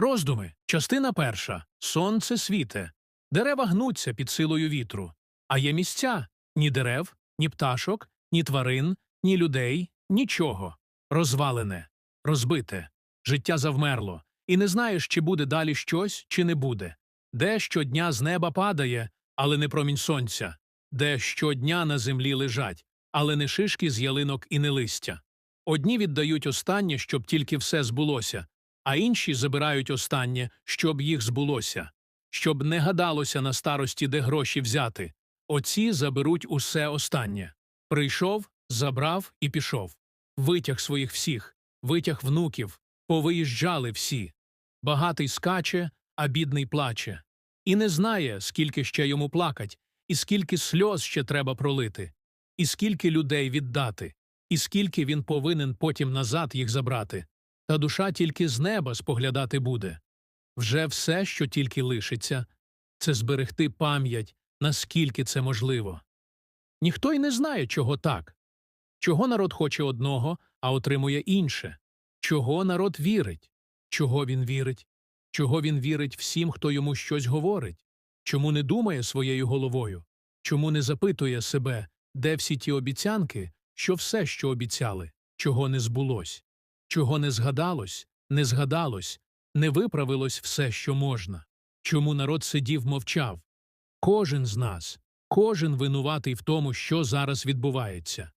Роздуми. Частина перша. Сонце світе. Дерева гнуться під силою вітру. А є місця ні дерев, ні пташок, ні тварин, ні людей, нічого. Розвалене, розбите. Життя завмерло. І не знаєш, чи буде далі щось, чи не буде. Де щодня з неба падає, але не промінь сонця. Де щодня на землі лежать, але не шишки з ялинок і не листя. Одні віддають останнє, щоб тільки все збулося, а інші забирають останнє, щоб їх збулося, щоб не гадалося на старості, де гроші взяти. Оці заберуть усе останнє. Прийшов, забрав і пішов. Витяг своїх всіх, витяг внуків, повиїжджали всі. Багатий скаче, а бідний плаче. І не знає, скільки ще йому плакать, і скільки сльоз ще треба пролити, і скільки людей віддати, і скільки він повинен потім назад їх забрати. Та душа тільки з неба споглядати буде. Вже все, що тільки лишиться, це зберегти пам'ять, наскільки це можливо. Ніхто й не знає, чого так. Чого народ хоче одного, а отримує інше. Чого народ вірить? Чого він вірить? Чого він вірить всім, хто йому щось говорить? Чому не думає своєю головою? Чому не запитує себе, де всі ті обіцянки, що все, що обіцяли, чого не збулось? Чого не згадалось, не згадалось, не виправилось все, що можна? Чому народ сидів мовчав? Кожен з нас, кожен винуватий в тому, що зараз відбувається.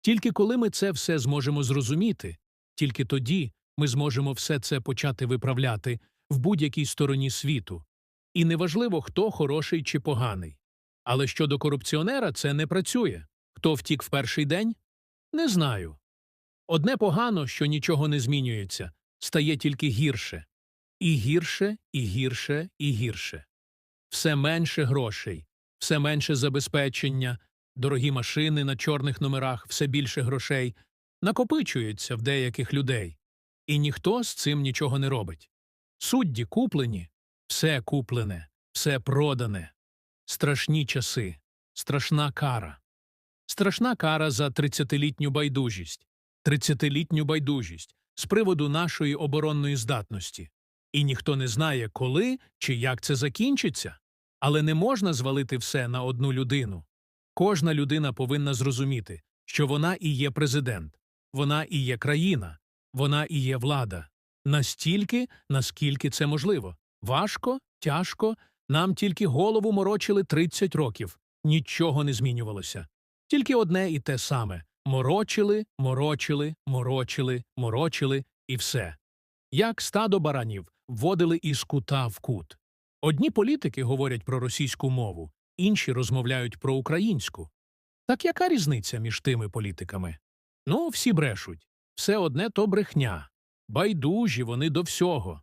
Тільки коли ми це все зможемо зрозуміти, тільки тоді ми зможемо все це почати виправляти в будь-якій стороні світу. І неважливо, хто хороший чи поганий. Але щодо корупціонера це не працює. Хто втік в перший день? Не знаю. Одне погано, що нічого не змінюється, стає тільки гірше. І гірше, і гірше, і гірше. Все менше грошей, все менше забезпечення, дорогі машини на чорних номерах, все більше грошей, накопичуються в деяких людей. І ніхто з цим нічого не робить. Судді куплені, все куплене, все продане. Страшні часи, страшна кара. Страшна кара за тридцятилітню байдужість, тридцятилітню байдужість з приводу нашої оборонної здатності. І ніхто не знає, коли чи як це закінчиться. Але не можна звалити все на одну людину. Кожна людина повинна зрозуміти, що вона і є президент, вона і є країна, вона і є влада. Настільки, наскільки це можливо. Важко, тяжко, нам тільки голову морочили 30 років, нічого не змінювалося. Тільки одне і те саме морочили, морочили, морочили, морочили і все. Як стадо баранів вводили із кута в кут. Одні політики говорять про російську мову, інші розмовляють про українську. Так яка різниця між тими політиками? Ну, всі брешуть. Все одне то брехня. Байдужі вони до всього.